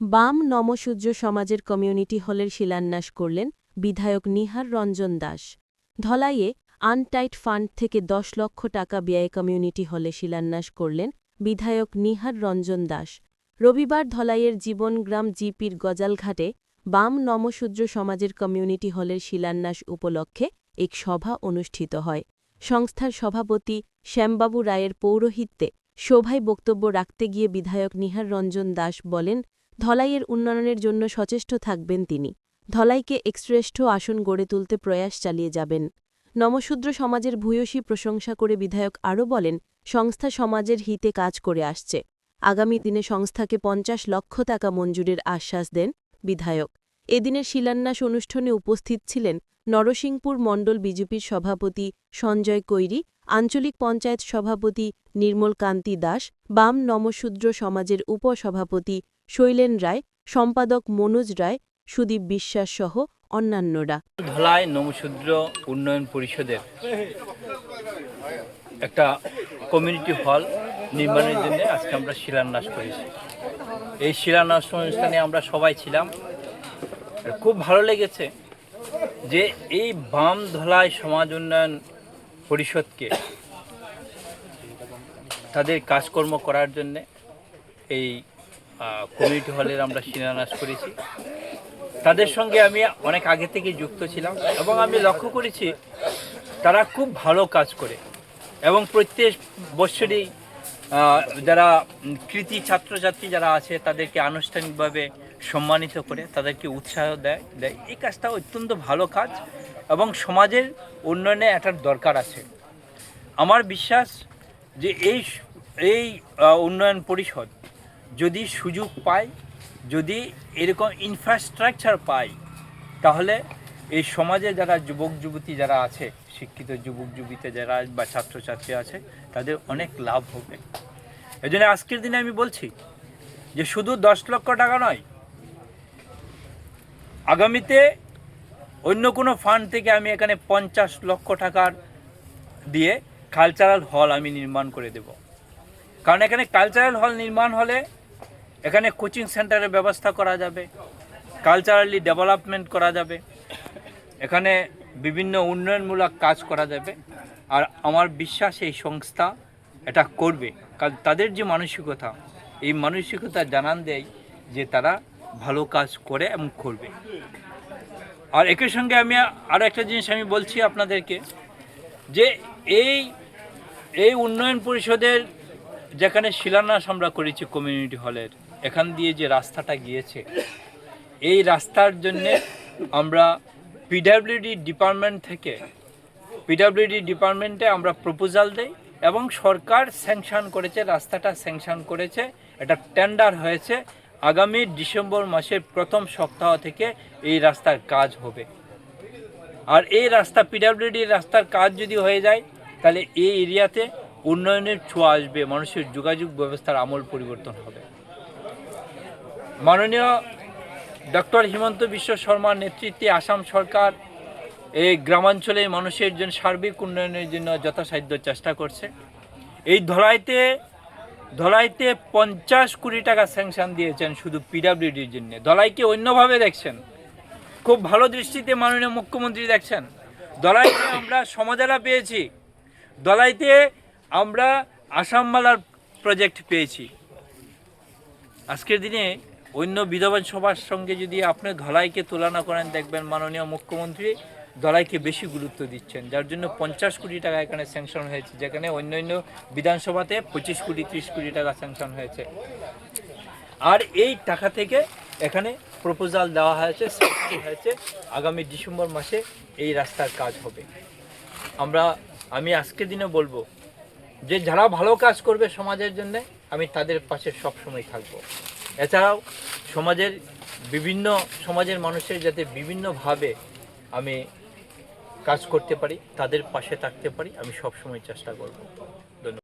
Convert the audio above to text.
বাম নমসূর্য সমাজের কমিউনিটি হলের শিলান্যাস করলেন বিধায়ক নিহার রঞ্জন দাস। ধলাইয়ে আনটাইট ফান্ড থেকে দশ লক্ষ টাকা ব্যয়ে কমিউনিটি হলে শিলান্যাস করলেন বিধায়ক নিহার রঞ্জন দাস। রবিবার ধলাইয়ের জীবনগ্রাম জিপির গজালঘাটে বাম নমশূদ্র সমাজের কমিউনিটি হলের শিলান্যাস উপলক্ষে এক সভা অনুষ্ঠিত হয়। সংস্থার সভাপতি শ্যামবাবু রায়ের পৌরোহিত্যে সভায় বক্তব্য রাখতে গিয়ে বিধায়ক নিহার রঞ্জন দাস বলেন ধলাইয়ের উন্নয়নের জন্য সচেষ্ট থাকবেন তিনি। ধলাইকে একশ্রেষ্ঠ আসন গড়ে তুলতে প্রয়াস চালিয়ে যাবেন। নমশূদ্র সমাজের ভূয়সী প্রশংসা করে বিধায়ক আরও বলেন, সংস্থা সমাজের হিতে কাজ করে আসছে। আগামী দিনে সংস্থাকে পঞ্চাশ লক্ষ টাকা মঞ্জুরের আশ্বাস দেন বিধায়ক। এদিনের শিলান্যাস অনুষ্ঠানে উপস্থিত ছিলেন নরসিংপুর মণ্ডল বিজেপির সভাপতি সঞ্জয় কৈরি, আঞ্চলিক পঞ্চায়েত সভাপতি নির্মল কান্তি দাস, বাম নমশূদ্র সমাজের উপসভাপতি শৈলেন রায়, সম্পাদক মনোজ রায়, সুদীপ বিশ্বাস সহ অন্যান্যরা। ধলাই নমশূদ্র উন্নয়ন পরিষদের একটা কমিউনিটি হল নির্মাণের জন্য আজকে আমরা শিলান্যাস করেছি। এই শিলান্যাস অনুষ্ঠানে আমরা সবাই ছিলাম। খুব ভালো লেগেছে যে এই বাম ধলাই সমাজ উন্নয়ন পরিষদকে তাদের কাজকর্ম করার জন্যে এই কমিউনিটি হলের আমরা শিলান্যাস করেছি। তাদের সঙ্গে আমি অনেক আগে থেকে যুক্ত ছিলাম এবং আমি লক্ষ্য করেছি তারা খুব ভালো কাজ করে এবং প্রত্যেক আহ, যারা কৃতি ছাত্রছাত্রী যারা আছে তাদেরকে আনুষ্ঠানিকভাবে সম্মানিত করে তাদেরকে উৎসাহ দেয় দেয়। এই কাজটা অত্যন্ত ভালো কাজ এবং সমাজের উন্নয়নে এটার দরকার আছে। আমার বিশ্বাস যে এই এই উন্নয়ন পরিষদ যদি সুযোগ পায় যদি এরকম ইনফ্রাস্ট্রাকচার পায় তাহলে এই সমাজে যারা যুবক, যুবতী যারা আছে, শিক্ষিত যুবক, যুবতী যারা বা ছাত্রছাত্রী আছে, তাদের অনেক লাভ হবে। এই জন্য আজকের দিনে আমি বলছি যে শুধু দশ লক্ষ টাকা নয়, আগামীতে অন্য কোনো ফান্ড থেকে আমি এখানে পঞ্চাশ লক্ষ টাকার দিয়ে কালচারাল হল আমি নির্মাণ করে দেব। কারণ এখানে কালচারাল হল নির্মাণ হলে এখানে কোচিং সেন্টারের ব্যবস্থা করা যাবে কালচারালি ডেভেলপমেন্ট করা যাবে, এখানে বিভিন্ন উন্নয়নমূলক কাজ করা যাবে। আর আমার বিশ্বাস এই সংস্থা এটা করবে, কারণ তাদের যে মানসিকতা, এই মানসিকতা জানান দেয় যে তারা ভালো কাজ করে এবং করবে। আর একই সঙ্গে আমি আরও একটা জিনিস আমি বলছি আপনাদেরকে, যে এই এই উন্নয়ন পরিষদের যেখানে শিলান্যাস আমরা করেছি কমিউনিটি হলের এখান দিয়ে যে রাস্তাটা গিয়েছে, এই রাস্তার জন্যে আমরা পিডাব্লিউডি ডিপার্টমেন্ট থেকে পিডাব্লিউডি ডিপার্টমেন্টে আমরা প্রপোজাল দেই এবং সরকার স্যাংশন করেছে, রাস্তাটা স্যাংশন করেছে, এটা টেন্ডার হয়েছে। আগামী ডিসেম্বর মাসের প্রথম সপ্তাহ থেকে এই রাস্তার কাজ হবে। আর এই রাস্তা পিডাব্লিউডি রাস্তার কাজ যদি হয়ে যায়, তাহলে এই এরিয়াতে উন্নয়নের ছোঁয়া আসবে, মানুষের যোগাযোগ ব্যবস্থার আমল পরিবর্তন হবে। মাননীয় ডক্টর হিমন্ত বিশ্ব শর্মার নেতৃত্বে আসাম সরকার এই গ্রামাঞ্চলে মানুষের জন্য সার্বিক উন্নয়নের জন্য যথাসাধ্য চেষ্টা করছে। এই ধলাইতে ধলাইতে পঞ্চাশ কোটি টাকা স্যাংশন দিয়েছেন শুধু পিডাব্লিউডির জন্য। ধলাইকে অন্যভাবে দেখছেন। খুব ভালো দৃষ্টিতে মাননীয় মুখ্যমন্ত্রী দেখছেন। দলাইতে আমরা সমাধানা পেয়েছি। দলাইতে আমরা আসামমালার প্রজেক্ট পেয়েছি। আজকের দিনে অন্য বিধানসভার সঙ্গে যদি আপনি ধলাইকে তুলনা করেন, দেখবেন মাননীয় মুখ্যমন্ত্রী ধলাইকে বেশি গুরুত্ব দিচ্ছেন, যার জন্য পঞ্চাশ কোটি টাকা এখানে স্যাংশন হয়েছে, যেখানে অন্য অন্য বিধানসভাতে পঁচিশ কোটি, ত্রিশ কোটি টাকা স্যাংশন হয়েছে। আর এই টাকা থেকে এখানে প্রপোজাল দেওয়া হয়েছে হয়েছে, আগামী ডিসেম্বর মাসে এই রাস্তার কাজ হবে। আমরা, আমি আজকের দিনে বলব যে, যারা ভালো কাজ করবে সমাজের জন্য, আমি তাদের পাশে সব সময় থাকব। এছাড়াও সমাজের বিভিন্ন, সমাজের মানুষের যাতে বিভিন্নভাবে আমি কাজ করতে পারি, তাদের পাশে থাকতে পারি, আমি সবসময় চেষ্টা করব।